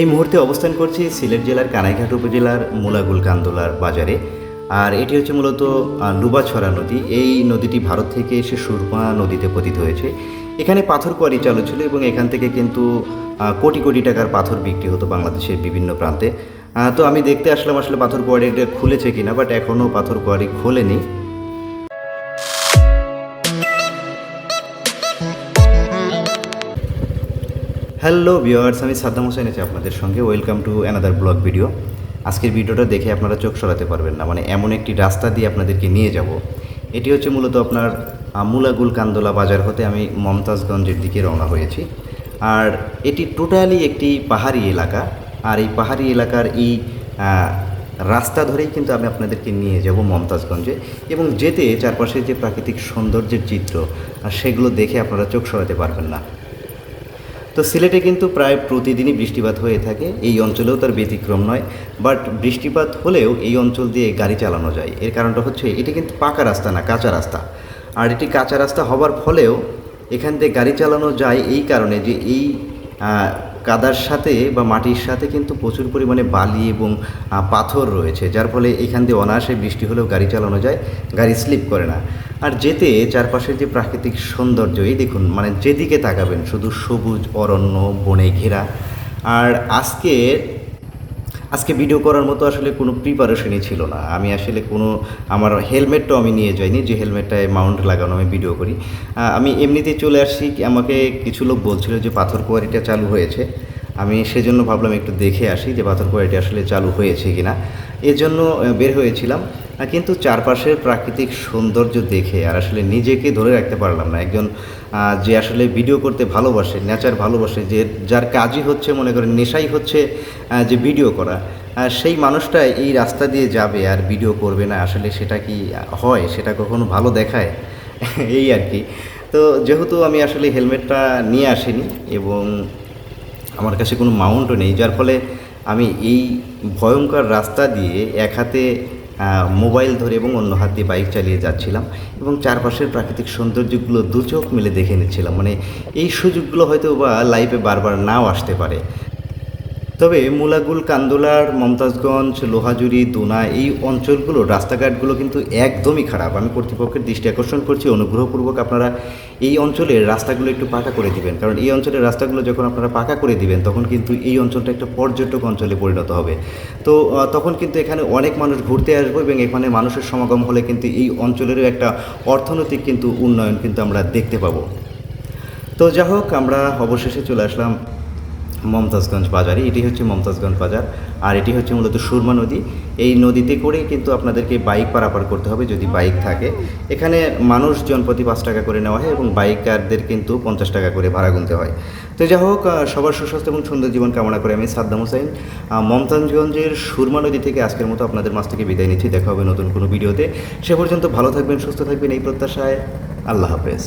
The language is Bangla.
এই মুহূর্তে অবস্থান করছি সিলেট জেলার কানাইঘাট উপজেলার মুলাগুল কান্দোলার বাজারে। আর এটি হচ্ছে মূলত লুবাছড়া নদী। এই নদীটি ভারত থেকে এসে সুরমা নদীতে পতিত হয়েছে। এখানে পাথর কোয়ারি চালু ছিল এবং এখান থেকে কিন্তু কোটি কোটি টাকার পাথর বিক্রি হতো বাংলাদেশের বিভিন্ন প্রান্তে। তো আমি দেখতে আসলাম আসলে পাথর কোয়ারিটা খুলেছে কিনা, বাট এখনও পাথর কোয়ারি খোলেনি। হ্যালো ভিওয়ার্স আমি সাদ্দাম হোসেন আছি আপনাদের সঙ্গে। Welcome to another blog video আজকের ভিডিওটা দেখে আপনারা চোখ সরাতে পারবেন না মানে এমন একটি রাস্তা দিয়ে আপনাদেরকে নিয়ে যাব। এটি হচ্ছে মূলত আপনার মুলাগুল কান্দোলা বাজার হতে আমি মমতাজগঞ্জের দিকে রওনা হয়েছি। আর এটি টোটালি একটি পাহাড়ি এলাকা। আর এই পাহাড়ি এলাকার এই রাস্তা ধরেই কিন্তু আমি আপনাদেরকে নিয়ে যাব মমতাজগঞ্জে। এবং যেতে চারপাশের যে প্রাকৃতিক সৌন্দর্যের চিত্র আর সেগুলো দেখে আপনারা চোখ সরাতে পারবেন না। তো সিলেটে কিন্তু প্রায় প্রতিদিনই বৃষ্টিপাত হয়ে থাকে। এই অঞ্চলেও তার ব্যতিক্রম নয়। বাট বৃষ্টিপাত হলেও এই অঞ্চল দিয়ে গাড়ি চালানো যায়। এর কারণটা হচ্ছে এটি কিন্তু পাকা রাস্তা না, কাঁচা রাস্তা। আর এটি কাঁচা রাস্তা হবার ফলেও এখান দিয়ে গাড়ি চালানো যায় এই কারণে যে এই কাদার সাথে বা মাটির সাথে কিন্তু প্রচুর পরিমাণে বালি এবং পাথর রয়েছে। যার ফলে এখান দিয়ে অনায়াসে বৃষ্টি হলেও গাড়ি চালানো যায়, গাড়ি স্লিপ করে না। আর যেতে চারপাশের যে প্রাকৃতিক সৌন্দর্য এই দেখুন মানে যেদিকে তাকাবেন, শুধু সবুজ, অরণ্য, বনে ঘেরা। আর আজকে আজকে ভিডিও করার মতো আসলে কোনো প্রিপারেশনই ছিল না। আমি আসলে কোনো, আমার হেলমেটটাও আমি নিয়ে যাইনি, যে হেলমেটটায় মাউন্ট লাগানো আমি ভিডিও করি। আমি এমনিতেই চলে আসছি, আমাকে কিছু লোক বলছিল যে পাথর কোয়ারিটা চালু হয়েছে। আমি সেজন্য ভাবলাম একটু দেখে আসি যে পাথর কোয়ারিটি আসলে চালু হয়েছে কিনা। এর জন্য বের হয়েছিলাম কিন্তু চারপাশের প্রাকৃতিক সৌন্দর্য দেখে আর আসলে নিজেকে ধরে রাখতে পারলাম না। একজন যে আসলে ভিডিও করতে ভালোবাসে, নেচার ভালোবাসে, যে যার কাজই হচ্ছে, মনে করেন নেশাই হচ্ছে যে ভিডিও করা সেই মানুষটা এই রাস্তা দিয়ে যাবে আর ভিডিও করবে না। আসলে সেটা কি হয়? সেটা কখনো ভালো দেখায়? এই আর কি। তো যেহেতু আমি আসলে হেলমেটটা নিয়ে আসিনি এবং আমার কাছে কোনো মাউন্টও নেই, যার ফলে আমি এই ভয়ঙ্কর রাস্তা দিয়ে এক হাতে মোবাইল ধরে এবং অন্য হাত দিয়ে বাইক চালিয়ে যাচ্ছিলাম এবং চারপাশের প্রাকৃতিক সৌন্দর্যগুলো দু চোখ মিলে দেখে নিচ্ছিলাম। মানে এই সুযোগগুলো হয়তো বা লাইফে বারবার নাও আসতে পারে। তবে মুলাগুল, কান্দোলার, মমতাজগঞ্জ, লোহাজুরি, দোনা এই অঞ্চলগুলো, রাস্তাঘাটগুলো কিন্তু একদমই খারাপ। আমি কর্তৃপক্ষের দৃষ্টি আকর্ষণ করছি, অনুগ্রহপূর্বক আপনারা এই অঞ্চলের রাস্তাগুলো একটু পাকা করে দিবেন। কারণ এই অঞ্চলের রাস্তাগুলো যখন আপনারা পাকা করে দিবেন, তখন কিন্তু এই অঞ্চলটা একটা পর্যটক অঞ্চলে পরিণত হবে। তো তখন কিন্তু এখানে অনেক মানুষ ঘুরতে আসবে এবং এখানে মানুষের সমাগম হলে কিন্তু এই অঞ্চলেরও একটা অর্থনৈতিক কিন্তু উন্নয়ন কিন্তু আমরা দেখতে পাবো। তো যা হোক, আমরা অবশেষে চলে আসলাম মমতাজগঞ্জ বাজারে, এটি হচ্ছে মমতাজগঞ্জ বাজার। আর এটি হচ্ছে মূলত সুরমা নদী। এই নদীতে করে কিন্তু আপনাদেরকে বাইক পারাপার করতে হবে যদি বাইক থাকে। এখানে মানুষ জনপ্রতি পাঁচ টাকা করে নেওয়া হয় এবং বাইকারদের কিন্তু পঞ্চাশ টাকা করে ভাড়া গুনতে হয়। তো যাই হোক সবার সুস্বাস্থ্য এবং সুন্দর জীবন কামনা করে আমি সাদ্দাম হোসেন। মমতাজগঞ্জের সুরমা নদী থেকে আজকের মতো আপনাদের মাছ থেকে বিদায় নিচ্ছি। দেখা হবে নতুন কোনো ভিডিওতে। সে পর্যন্ত ভালো থাকবেন, সুস্থ থাকবেন এই প্রত্যাশায়। আল্লাহ হাফেজ।